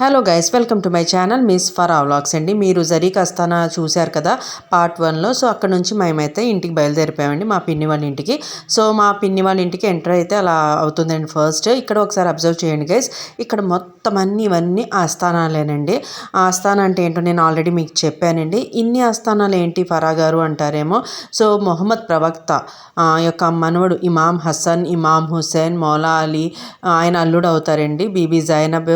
Hello guys welcome to my channel miss for vlogs అండి. మీరు జరీక్ అస్తానా చూశారు కదా పార్ట్ వన్లో సో అక్కడ నుంచి మేమైతే ఇంటికి బయలుదేరిపోయామండి మా పిన్ని వాళ్ళ ఇంటికి. సో మా పిన్ని వాళ్ళ ఇంటికి ఎంటర్ అయితే అలా అవుతుందండి ఫస్ట్ ఇక్కడ ఒకసారి అబ్జర్వ్ చేయండి గైస్ ఇక్కడ మొత్తం అన్ని ఇవన్నీ ఆస్థానాలేనండి. ఆస్థానం అంటే ఏంటో నేను ఆల్రెడీ మీకు చెప్పానండి. ఇన్ని ఆస్థానాలు ఏంటి ఫరా గారు అంటారేమో. సో మొహమ్మద్ ప్రవక్త యొక్క మనవడు ఇమామ్ హసన్ ఇమామ్ హుసేన్ మౌలా అలీ ఆయన అల్లుడు అవుతారండి. బీబీ జైనబ్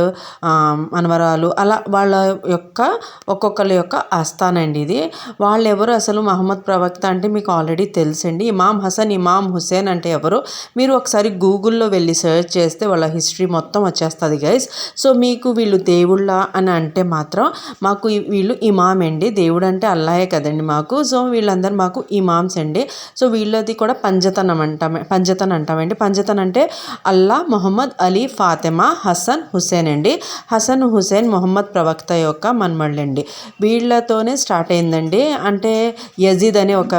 మనవరాలు. అలా వాళ్ళ యొక్క ఒక్కొక్కరి యొక్క ఆస్థానం అండి ఇది. వాళ్ళు ఎవరు అసలు మహమ్మద్ ప్రవక్త అంటే మీకు ఆల్రెడీ తెలుసండి. ఇమామ్ హసన్ ఇమామ్ హుసేన్ అంటే ఎవరు? మీరు ఒకసారి గూగుల్లో వెళ్ళి సెర్చ్ చేస్తే వాళ్ళ హిస్టరీ మొత్తం వచ్చేస్తుంది గైస్. సో మీకు వీళ్ళు దేవుళ్ళ అని అంటే మాత్రం మాకు వీళ్ళు ఇమామ్ అండి దేవుడు అంటే అల్లాయే కదండి మాకు. సో వీళ్ళందరూ మాకు ఇమామ్స్ అండి. సో వీళ్ళది కూడా పంజతనం అంటాం పంజతన్ అంటామండి. పంజతన్ అంటే అల్లా మొహమ్మద్ అలీ ఫాతిమా హసన్ హుసేన్ అండి. హసన్ హుసేన్ మొహమ్మద్ ప్రవక్త యొక్క మన్మళ్ళండి. వీళ్ళతోనే స్టార్ట్ అయిందండి. అంటే యజీద్ అనే ఒక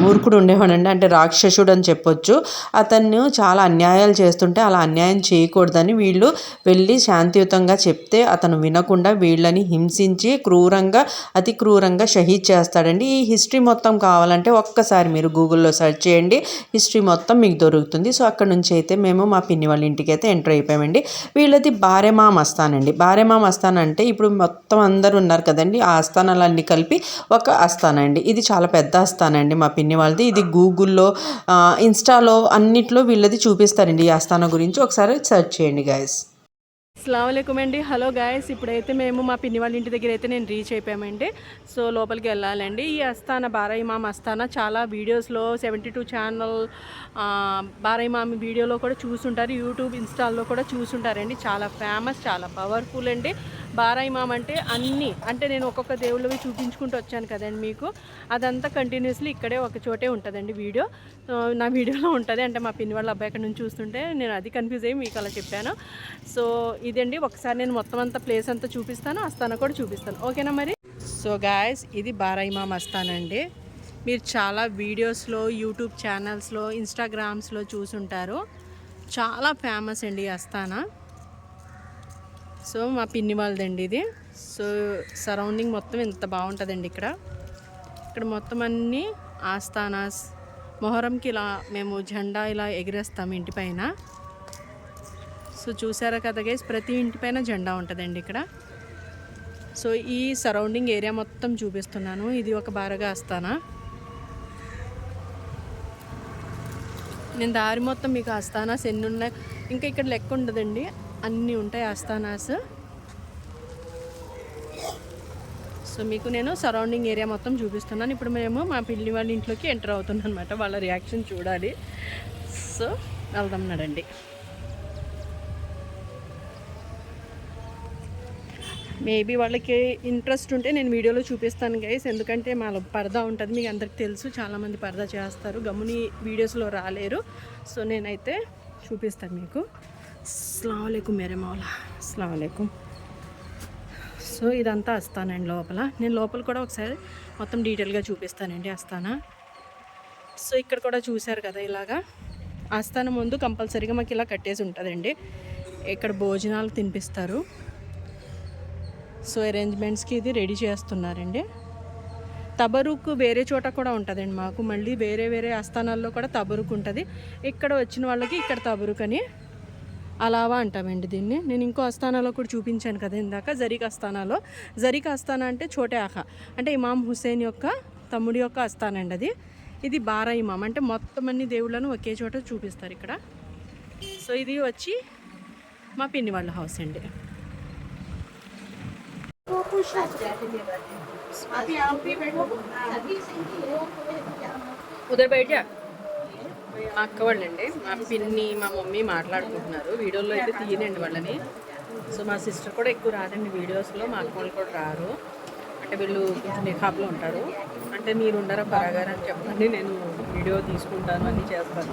మూర్ఖుడు ఉండేవాడండి. అంటే రాక్షసుడు అని చెప్పొచ్చు. అతన్ని చాలా అన్యాయాలు చేస్తుంటే అలా అన్యాయం చేయకూడదని వీళ్ళు వెళ్ళి శాంతియుతంగా చెప్తే అతను వినకుండా వీళ్ళని హింసించి క్రూరంగా అతి క్రూరంగా షహీద్ చేస్తాడండి. ఈ హిస్టరీ మొత్తం కావాలంటే ఒక్కసారి మీరు గూగుల్లో సెర్చ్ చేయండి. హిస్టరీ మొత్తం మీకు దొరుకుతుంది. సో అక్కడ నుంచి అయితే మేము మా పిన్ని వాళ్ళ ఇంటికి అయితే ఎంటర్ అయిపోయామండి. వీళ్ళది బారెమా మస్తాన్ అండి భార్యమామ అస్థానం అంటే ఇప్పుడు మొత్తం అందరూ ఉన్నారు కదండి. ఆ ఆస్థానాలన్నీ కలిపి ఒక ఆస్థానం అండి ఇది చాలా పెద్ద ఆస్థానం అండి మా పిన్ని వాళ్ళది. ఇది గూగుల్లో ఇన్స్టాలో అన్నిట్లో వీళ్ళది చూపిస్తారండి ఈ ఆస్థానం గురించి. ఒకసారి సెర్చ్ చేయండి గాయస్ అస్సలం అండి. హలో గాయస్ ఇప్పుడైతే మేము మా పిన్ని వాళ్ళ ఇంటి దగ్గర అయితే నేను రీచ్ అయిపోయామండి. సో లోపలికి వెళ్ళాలండి. ఈ అస్థాన బారాయిమామ్ అస్థాన చాలా వీడియోస్లో సెవెంటీ టూ ఛానల్ బారాయిమామ్ వీడియోలో కూడా చూసుంటారు. యూట్యూబ్ ఇన్స్టాల్లో కూడా చూసుంటారండి. చాలా ఫేమస్ చాలా పవర్ఫుల్ అండి. బారాయిమామ్ అంటే అన్నీ అంటే నేను ఒక్కొక్క దేవుళ్ళవి చూపించుకుంటూ వచ్చాను కదండి మీకు. అదంతా కంటిన్యూస్లీ ఇక్కడే ఒక చోటే ఉంటుందండి వీడియో. నా వీడియోలో ఉంటుంది. అంటే మా పిన్ని వాళ్ళ అబ్బాయి అక్కడ నుంచి చూస్తుంటే నేను అది కన్ఫ్యూజ్ అయ్యి మీకు అలా చెప్పాను. సో ఇదండి. ఒకసారి నేను మొత్తం అంతా ప్లేస్ అంతా చూపిస్తాను. అస్తాన కూడా చూపిస్తాను. ఓకేనా మరి? సో గాయస్ ఇది బారాయిమామ్ ఆస్థానండి మీరు చాలా వీడియోస్లో యూట్యూబ్ ఛానల్స్లో ఇన్స్టాగ్రామ్స్లో చూసుంటారు. చాలా ఫేమస్ అండి ఈ సో మా పిన్ని వాళ్ళదండి ఇది. సో సరౌండింగ్ మొత్తం ఎంత బాగుంటుందండి ఇక్కడ. ఇక్కడ మొత్తం అన్నీ ఆస్థానాస్ మొహరంకి ఇలా మేము జెండా ఇలా ఎగిరేస్తాం ఇంటిపైన సో చూసారా కదా గైస్ ప్రతి ఇంటి పైన జెండా ఉంటుందండి ఇక్కడ. సో ఈ సరౌండింగ్ ఏరియా మొత్తం చూపిస్తున్నాను. ఇది ఒక బారగా ఆస్థానా. నేను దారి మొత్తం మీకు ఆస్థానాస్ ఎన్ని ఉన్నాయి ఇంకా ఇక్కడ లెక్క ఉండదండి. అన్నీ ఉంటాయి ఆస్థానాస్ సో మీకు నేను సరౌండింగ్ ఏరియా మొత్తం చూపిస్తున్నాను. ఇప్పుడు మేము మా పిల్లి వాళ్ళ ఇంట్లోకి ఎంటర్ అవుతున్నాం అనమాట వాళ్ళ రియాక్షన్ చూడాలి. సో వెళ్దాం నడండి. మేబీ వాళ్ళకి ఇంట్రెస్ట్ ఉంటే నేను వీడియోలో చూపిస్తాను గైస్ ఎందుకంటే మా పరదా ఉంటుంది. మీకు అందరికి తెలుసు. చాలామంది పరదా చేస్తారు. గమ్ముని వీడియోస్లో రాలేరు. సో నేనైతే చూపిస్తాను మీకు. అస్సలం మేరే మౌలా అస్సలం సో ఇదంతా వస్తానండి లోపల. నేను లోపల కూడా ఒకసారి మొత్తం డీటెయిల్గా చూపిస్తానండి అస్తానా. సో ఇక్కడ కూడా చూశారు కదా ఇలాగా. ఆస్థానం ముందు కంపల్సరీగా మాకు ఇలా కట్టేసి ఉంటుందండి. ఇక్కడ భోజనాలు తినిపిస్తారు. సో అరేంజ్మెంట్స్కి ఇది రెడీ చేస్తున్నారండి. తబరుకు వేరే చోట కూడా ఉంటుందండి మాకు. మళ్ళీ వేరే వేరే ఆస్థానాల్లో కూడా తబరుకు ఉంటుంది ఇక్కడ వచ్చిన వాళ్ళకి ఇక్కడ తబరుకు అని అలావా అంటామండి దీన్ని. నేను ఇంకో అస్థానాలో కూడా చూపించాను కదా ఇందాక జరీక్ ఆస్థానాలో. జరీక్ ఆస్థానా అంటే చోటే ఆఖ అంటే ఇమాం హుసేన్ యొక్క తమ్ముడి యొక్క ఆస్థానం అండి అది. ఇది బారా ఇమాం అంటే మొత్తం అన్ని దేవుళ్ళను ఒకే చోట చూపిస్తారు ఇక్కడ. సో ఇది వచ్చి మా పిన్ని వాళ్ళ హౌస్ అండి. ఉదర్ బయట మా అక్క వాళ్ళండి మా పిన్ని మా మమ్మీ మాట్లాడుకుంటున్నారు. వీడియోలో అయితే తీయనండి వాళ్ళని. సో మా సిస్టర్ కూడా ఎక్కువ రాదండి వీడియోస్లో మా అక్క వాళ్ళు కూడా రారు. అంటే వీళ్ళు కొంచెం నిఖాబ్లో ఉంటారు. అంటే మీరు ఉండరా పరాగారు అని చెప్పండి నేను వీడియో తీసుకుంటాను అన్నీ చేస్తాను.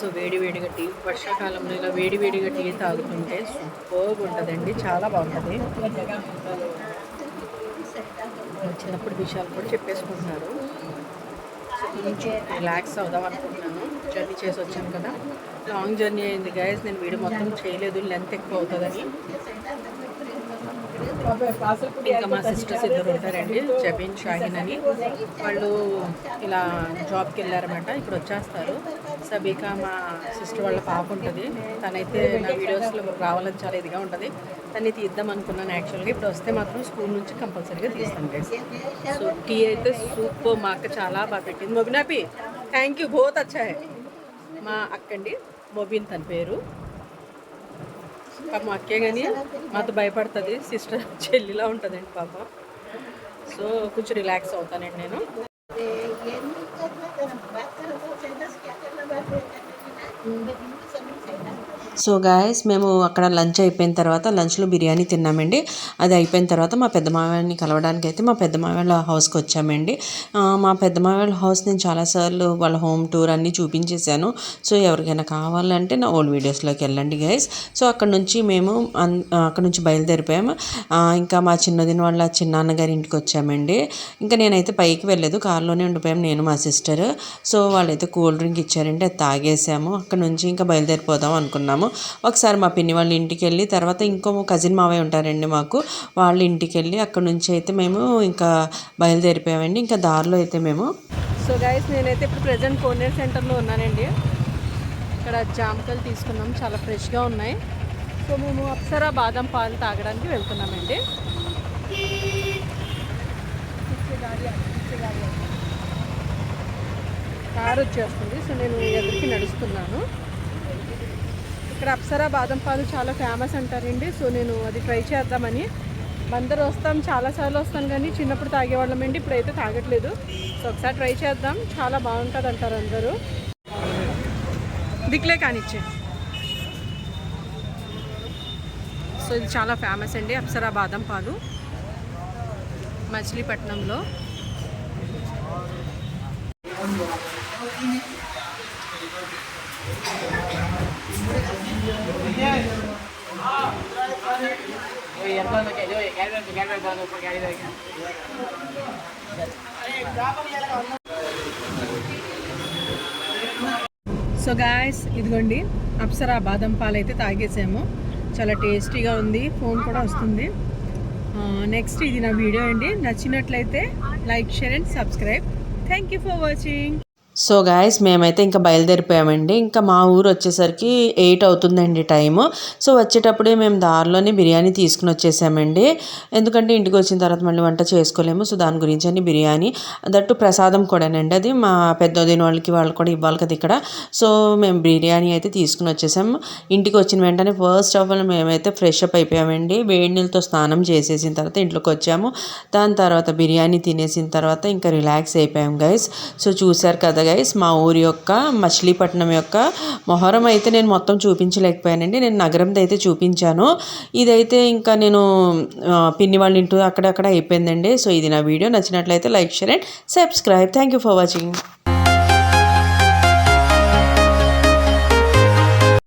సో వేడి వేడిగా టీ వర్షాకాలంలో ఇలా వేడి వేడిగా టీ తాగుతుంటే సూపర్గా ఉంటుందండి చాలా బాగుంటుంది. చిన్నప్పుడు విషయాలు కూడా చెప్పేసుకుంటున్నారు. కొంచెం రిలాక్స్ అవుదాం అనుకుంటున్నాను. జర్నీ చేసి వచ్చాను కదా. లాంగ్ జర్నీ అయింది గైస్ నేను వీడియో మొత్తం చేయలేదు. లెంత్ ఎక్కువ అవుతుందని. ఇంకా మా సిస్టర్స్ ఇద్దరు ఉంటారండి జబీన్ షాహిన్ అని. వాళ్ళు ఇలా జాబ్కి వెళ్ళారన్నమాట ఇప్పుడు వచ్చేస్తారు. సబీకా మా సిస్టర్ వాళ్ళ పాప ఉంటుంది. తనైతే నా వీడియోస్లో రావాలని చాలా ఇదిగా ఉంటుంది. తన్ని తీద్దాం అనుకున్నాను యాక్చువల్గా ఇప్పుడు వస్తే మాత్రం స్కూల్ నుంచి కంపల్సరీగా తీస్తాను గైస్ సో టీ అయితే సూపర్ మా అక్క చాలా బాగా పెట్టింది. మొబినాపి థ్యాంక్ యూ బోత్ వచ్చాయి. మా అక్కండి మొబిన్ తన పేరు. పాప మా అక్కే కానీ మాతో భయపడుతుంది సిస్టర్ చెల్లిలా ఉంటుందండి పాప సో కొంచెం రిలాక్స్ అవుతానండి నేను సో గాయస్ మేము అక్కడ లంచ్ అయిపోయిన తర్వాత లంచ్లో బిర్యానీ తిన్నామండి. అది అయిపోయిన తర్వాత మా పెద్ద మామయ్యని కలవడానికి అయితే మా పెద్ద మామయ్య హౌస్కి వచ్చామండి. మా పెద్ద మామయ్య హౌస్ నేను చాలాసార్లు వాళ్ళ హోమ్ టూర్ అన్నీ చూపించేశాను. సో ఎవరికైనా కావాలంటే నా ఓల్డ్ వీడియోస్లోకి వెళ్ళండి గైస్ సో అక్కడ నుంచి మేము అన్- అక్కడ నుంచి బయలుదేరిపోయాము. ఇంకా మా చిన్నదిన వాళ్ళ చిన్నాన్నగారి ఇంటికి వచ్చామండి. ఇంకా నేనైతే పైకి వెళ్ళలేదు కారులోనే ఉండిపోయాము నేను మా సిస్టర్. సో వాళ్ళైతే కూల్ డ్రింక్ ఇచ్చారంటే అది తాగేసాము. అక్కడ నుంచి ఇంకా బయలుదేరిపోదాం అనుకున్నాము. ఒకసారి మా పిన్ని వాళ్ళ ఇంటికి వెళ్ళి తర్వాత ఇంకో కజిన్ మావయ్య ఉంటారండి మాకు. వాళ్ళ ఇంటికి వెళ్ళి అక్కడ నుంచి అయితే మేము ఇంకా బయలుదేరిపోయామండి. ఇంకా దారిలో అయితే మేము సో గైస్ నేనైతే ఇప్పుడు ప్రజెంట్ కోనేర్ సెంటర్లో ఉన్నానండి. ఇక్కడ జామకాయలు తీసుకున్నాం. చాలా ఫ్రెష్గా ఉన్నాయి. సో మేము అప్సరా బాదం పాలు తాగడానికి వెళ్తున్నామండి. కారు వచ్చేస్తుంది సో నేను ఎదురికి నడుస్తున్నాను. ఇక్కడ అప్సరా బాదం పాలు చాలా ఫేమస్ అంటారండి. సో నేను అది ట్రై చేద్దామని. అందరూ వస్తాం చాలాసార్లు వస్తాను కానీ చిన్నప్పుడు తాగేవాళ్ళమండి ఇప్పుడైతే తాగట్లేదు. సో ఒకసారి ట్రై చేద్దాం. చాలా బాగుంటుంది అంటారు అందరూ. దిక్లే కానిచ్చే. సో ఇది చాలా ఫేమస్ అండి అప్సరా బాదం పాలు. మచిలీపట్నంలో. సో గాయస్ ఇదిగోండి అప్సరా బాదం పాలు అయితే తాగేసాము. చాలా టేస్టీగా ఉంది ఫోన్ కూడా వస్తుంది. నెక్స్ట్ ఇది నా వీడియో అండి. నచ్చినట్లయితే like share and subscribe. Thank you for watching so guys మేమైతే ఇంకా బయలుదేరిపోయామండి. ఇంకా మా ఊరు వచ్చేసరికి ఎయిట్ అవుతుందండి టైము. సో వచ్చేటప్పుడే మేము దారిలోనే బిర్యానీ తీసుకుని వచ్చేసామండి. ఎందుకంటే ఇంటికి వచ్చిన తర్వాత మళ్ళీ వంట చేసుకోలేము సో దాని గురించి అని బిర్యానీ. దట్టు ప్రసాదం కూడానండి అది. మా పెద్దోదిన వాళ్ళకి వాళ్ళు కూడా ఇవ్వాలి కదా ఇక్కడ. సో మేము బిర్యానీ అయితే తీసుకుని వచ్చేసాము. ఇంటికి వచ్చిన వెంటనే ఫస్ట్ ఆఫ్ ఆల్ మేమైతే ఫ్రెష్ అప్ అయిపోయామండి. వేడి నీళ్ళతో స్నానం చేసేసిన తర్వాత ఇంట్లోకి వచ్చాము. దాని తర్వాత బిర్యానీ తినేసిన తర్వాత ఇంకా రిలాక్స్ అయిపోయాం గైస్ సో చూశారు కదా గైస్ మా ఊరి యొక్క మచిలీపట్నం యొక్క మొహరం అయితే నేను మొత్తం చూపించలేకపోయానండి. నేను నగరంది అయితే చూపించాను. ఇదైతే ఇంకా నేను పిన్ని వాళ్ళ ఇంటూ అక్కడక్కడ అయిపోయిందండి. సో ఇది నా వీడియో. నచ్చినట్లయితే like share and subscribe. Thank you for watching